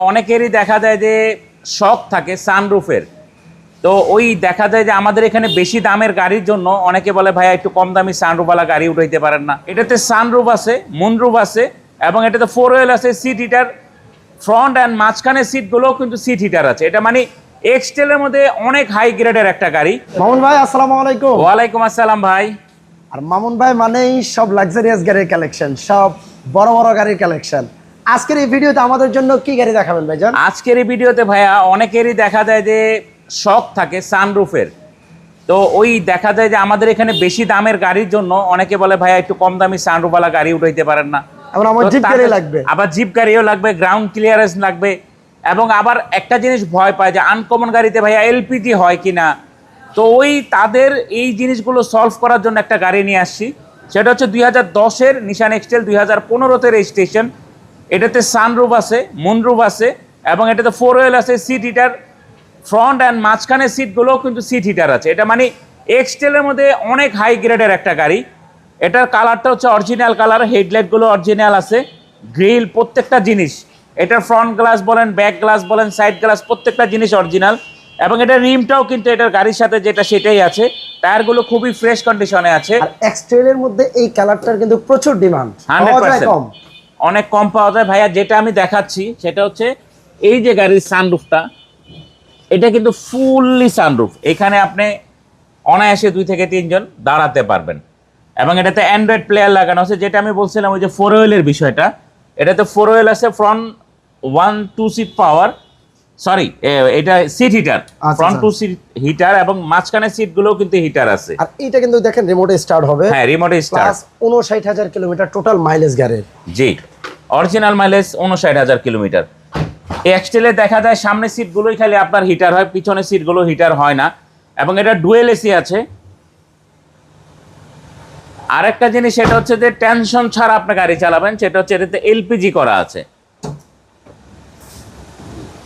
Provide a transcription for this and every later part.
অনেকেরই দেখা যায় যে শখ থাকে সানরুফের। তো ওই দেখা যায় যে আমাদের এখানে বেশি দামের গাড়ির জন্য অনেকে বলে ভাইয়া একটু কম দামি সানরুফওয়ালা গাড়ি উঠাইতে পারেন না। এটাতে সানরুফ আছে মুনরুফ আছে এবং এটাতে ফোর হুইল আছে সিট হিটার ফ্রন্ট অ্যান্ড মাঝখানের সিটগুলোও কিন্তু সিট হিটার আছে। এটা মানে এক্সটেলের মধ্যে অনেক হাই গ্রেডের একটা গাড়ি। মামুন ভাই আসসালামু আলাইকুম। ওয়ালাইকুম আসসালাম ভাই। আর মামুন ভাই মানেই সব লাক্সারিয়াস গাড়ির কালেকশন সব বড় বড় গাড়ির কালেকশন আজকের এই ভিডিওতে আমাদের জন্য কি গাড়ি দেখাবেন ভাইজান? আজকের এই ভিডিওতে ভাইয়া অনেকেরই দেখা যায় যে শখ থাকে সানরুফের তো ওই দেখা যায় যে আমাদের এখানে বেশি দামের গাড়ির জন্য অনেকে বলে ভাইয়া একটু কম দামি সানরুফওয়ালা গাড়ি উঠাইতে পারেন না। আবার আমার জিপ গাড়ি লাগবে। আবার জিপ গাড়িও লাগবে গ্রাউন্ড ক্লিয়ারেন্স লাগবে। এবং আবার একটা জিনিস ভয় পায় যে আনকমন গাড়িতে ভাইয়া এলপিজি হয় কিনা। তো ওই তাদের এই জিনিসগুলো সলভ করার জন্য একটা গাড়ি নিয়ে আসছি। সেটা হচ্ছে দুই হাজার দশের নিশান এক্সটেল দুই হাজার পনেরোতে রেজিস্ট্রেশন এটাতে সানরুফ আছে মুনরুফ আছে এবং এটাতে ফোর হুইল আছে সিট হিটার ফ্রন্ট অ্যান্ড মাঝখানের সিটগুলোও কিন্তু সিট হিটার আছে। এটা মানে এক্সটেলের মধ্যে অনেক হাই গ্রেডের একটা গাড়ি। এটার কালারটা হচ্ছে অরিজিনাল কালার হেডলাইটগুলো অরিজিনাল আছে। গ্রিল প্রত্যেকটা জিনিস এটার ফ্রন্ট গ্লাস বলেন ব্যাক গ্লাস বলেন সাইড গ্লাস প্রত্যেকটা জিনিস অরিজিনাল এবং এটার রিমটাও কিন্তু এটার গাড়ির সাথে যেটা সেটাই আছে। টায়ারগুলো খুবই ফ্রেশ কন্ডিশনে আছে। আর এক্সটেরিয়র মধ্যে এই কালারটার কিন্তু প্রচুর ডিমান্ড হান্ড্রেড কম। অনেক কম পাওয়া যায়। ভাইয়া, যেটা আমি দেখাচ্ছি, সেটা হচ্ছে এই যে গাড়ির সানরুফটা এটা কিন্তু ফুললি সানরুফ এখানে আপনি অনায়াসে দুই থেকে তিনজন দাঁড়াতে পারবেন। এবং এটাতে অ্যান্ড্রয়েড প্লেয়ার লাগানো আছে, যেটা আমি বলছিলাম ওই যে ফোর হুইলের বিষয়টা। এটাতে ফোর হুইল আছে front one two seat power sorry এটা seat heater front. Two seat heater এবং মাঝখানে সিটগুলো কিন্তু হিটার আছে। আর এটা কিন্তু দেখেন রিমোটে স্টার্ট হবে। হ্যাঁ রিমোট স্টার্ট প্লাস উনষাট হাজার কিলোমিটার টোটাল মাইলেজ গাড়ির জি। অরিজিনাল মাইলেজ উনষাট হাজার কিলোমিটার এই এক্সটেলে দেখা যায় সামনের সিটগুলোই খালি আপনার হিটার হয় পিছনের সিটগুলো হিটার হয় না। এবং এটা ডুয়েল এসি আছে। আরেকটা জিনিস সেটা হচ্ছে যে টেনশন ছাড়া আপনি গাড়ি চালাবেন সেটা হচ্ছে এটাতে এলপিজি করা আছে।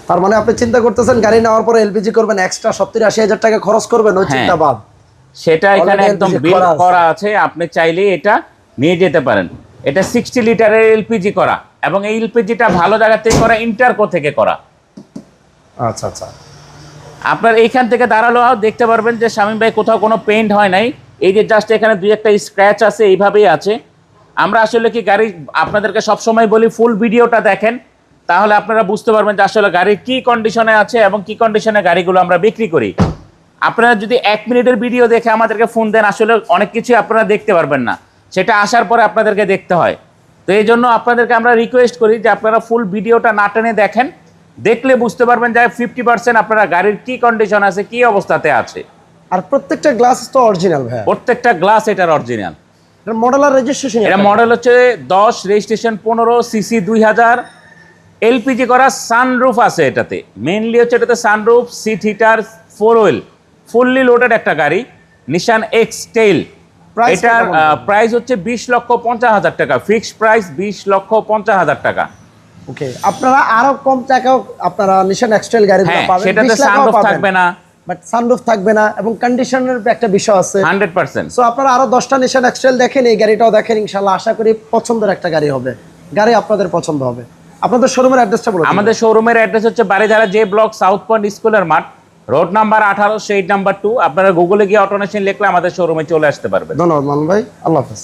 তার মানে আপনি চিন্তা করতেছেন গাড়ি নেওয়ার পরে এলপিজি করবেন এক্সট্রা সত্তর আশি হাজার টাকা খরচ করবেন ওই হ্যাঁ। চিন্তা বাদ। সেটা এখানে একদম বিল করা আছে। আপনি চাইলেই এটা নিয়ে যেতে পারেন। এটা সিক্সটি লিটারের এলপিজি করা এবং এই এলপিজিটা ভালো জায়গা থেকে করা ইন্টারকো থেকে করা। আচ্ছা আচ্ছা। আপনার এইখান থেকে দাঁড়ালেও দেখতে পারবেন যে শামীম ভাই কোথাও কোনো পেইন্ট হয় নাই। এই যে জাস্ট এখানে দুই একটা স্ক্র্যাচ আছে এইভাবেই আছে। আমরা আসলে কি গাড়ি আপনাদেরকে সবসময় বলি ফুল ভিডিওটা দেখেন। তাহলে আপনারা বুঝতে পারবেন যে আসলে গাড়ির কি কন্ডিশনে আছে এবং কি কন্ডিশনে গাড়িগুলো আমরা বিক্রি করি। আপনারা যদি এক মিনিটের ভিডিও দেখে আমাদেরকে ফোন দেন আসলে অনেক কিছু আপনারা দেখতে পারবেন না। সেটা আসার পরে আপনাদেরকে দেখতে হয়। তো এই জন্য আপনাদেরকে আমরা রিকোয়েস্ট করি যে আপনারা ফুল ভিডিওটা না টেনে দেখেন। দেখলে বুঝতে পারবেন যে ফিফটি পার্সেন্ট আপনারা গাড়ির কি কন্ডিশন আছে কি অবস্থাতে আছে। আর প্রত্যেকটা গ্লাস তো অরিজিনাল ভাই প্রত্যেকটা গ্লাস এটার অরিজিনাল এটা মডেল আর রেজিস্ট্রেশন এটা মডেল হচ্ছে দশ রেজিস্ট্রেশন পনেরো সিসি দুই হাজার এলপিজি করা সানরুফ আছে এটাতে। মেইনলি হচ্ছে এটাতে sunroof seat heater four wheel fully loaded একটা গাড়ি নিশান এক্স টেইল Price এটার প্রাইস হচ্ছে বিশ লক্ষ পঞ্চাশ হাজার টাকা। ফিক্সড প্রাইস বিশ লক্ষ পঞ্চাশ হাজার টাকা। ওকে আপনারা আরও কম টাকাও আপনারা নিশান এক্সটেল গাড়ি পাবেন। সেটাতে সানরুফ থাকবে না। বাট সানরুফ থাকবে না এবং কন্ডিশনের একটা বিষয় আছে। Hundred percent. সো আপনারা আরও দশটা নিশান এক্সটেল দেখেন এই গাড়িটাও দেখেন ইনশাল্লাহ আশা করি পছন্দের একটা গাড়ি হবে। গাড়ি আপনাদের পছন্দ হবে। আপনাদের শোরুমের অ্যাড্রেসটা বলুন আমাদের শোরুমের অ্যাড্রেস হচ্ছে বারেজারা যে ব্লক সাউথ পয়েন্ট স্কুলের মাঠ। রোড নাম্বার আঠারো সেইট নাম্বার টু আপনারা গুগলে গিয়ে অটোনেশন লিখলে আমাদের শোরুমে চলে আসতে পারবেন। ধন্যবাদ মান ভাই। আল্লাহ হাফেজ।